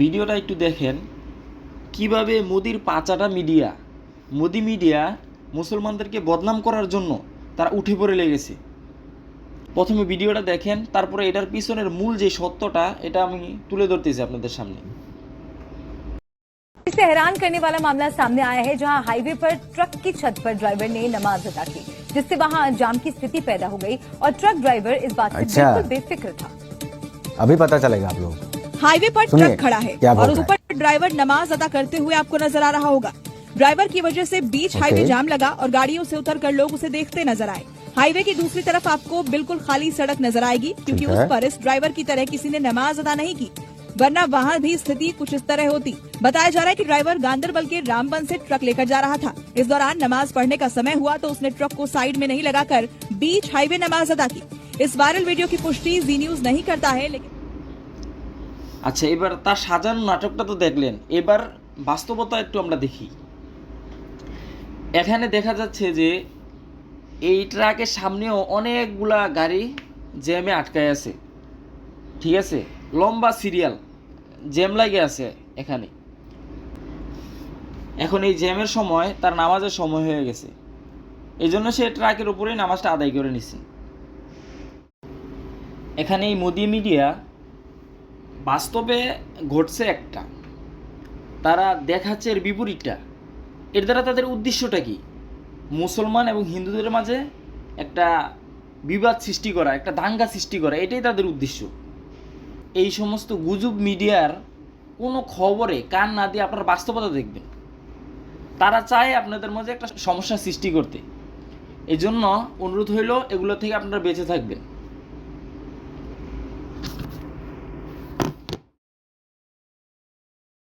ভিডিওটা একটু দেখেন কিভাবে মোদির পাচাটা মিডিয়া মোদি মিডিয়া মুসলমানদেরকে বদনাম করার জন্য তারা উঠে পড়ে লেগেছে প্রথমে ভিডিওটা দেখেন তারপরে এটার পিছনের মূল যে সত্যটা এটা আমি তুলে ধরতেছি আপনাদের সামনে इससे हैरान करने वाला मामला सामने आया है जहां हाईवे पर ट्रक की छत पर ड्राइवर ने नमाज अदा की जिससे वहां जाम की स्थिति पैदा हो गई और ट्रक ड्राइवर इस बात से अच्छा। बिल्कुल बेफिक्र था अभी पता चलेगा आप लोग हाईवे पर ट्रक खड़ा है और है? ऊपर ड्राइवर नमाज़ अदा करते हुए आपको नज़र आ रहा होगा। ड्राइवर की वजह से बीच हाईवे जाम लगा और गाड़ियों से उतर कर लोग उसे देखते नज़र आए। हाईवे की दूसरी तरफ़ आपको बिल्कुल खाली सड़क नज़र आएगी क्योंकि उस। पर इस ड्राइवर की तरह किसी ने नमाज़ अदा नहीं की वरना वहाँ भी स्थिति कुछ इस तरह होती। बताया जा रहा है कि ड्राइवर गांधरबल के रामबन से ट्रक लेकर जा रहा था। इस दौरान नमाज़ पढ़ने का समय हुआ तो उसने ट्रक को साइड में नहीं लगाकर बीच हाईवे नमाज़ अदा की। इस वायरल वीडियो की पुष्टि जी न्यूज़ नहीं करता है लेकिन আচ্ছা এবার তার সাজানো নাটকটা তো দেখলেন। এবার বাস্তবতা একটু আমরা দেখি। এখানে দেখা যাচ্ছে যে এই ট্রাকের সামনেও অনেকগুলা গাড়ি জ্যামে আটকায় আছে। ঠিক আছে? লম্বা সিরিয়াল, জ্যাম লাগে আছে এখানে। এখন এই জ্যামের সময়, তার নামাজের সময় হয়ে গেছে। এই জন্য সে ট্রাকের উপরেই নামাজটা আদায় করে নিছে। এখানে এই মোদি মিডিয়া বাস্তবে ঘটছে একটা। তারা দেখাচ্ছে এর বিপরীতটা। এর দ্বারা তাদের উদ্দেশ্যটা কি? মুসলমান এবং হিন্দুদের মাঝে একটা বিবাদ সৃষ্টি করা, একটা দাঙ্গা সৃষ্টি করা, এটাই তাদের উদ্দেশ্য। এই সমস্ত গুজব মিডিয়ার কোনো খবরে কান না দিয়ে আপনারা বাস্তবতা দেখবেন। তারা চায় আপনাদের মাঝে একটা সমস্যা সৃষ্টি করতে। এই জন্য অনুরোধ হইল এগুলো থেকে আপনারা বেঁচে থাকবেন।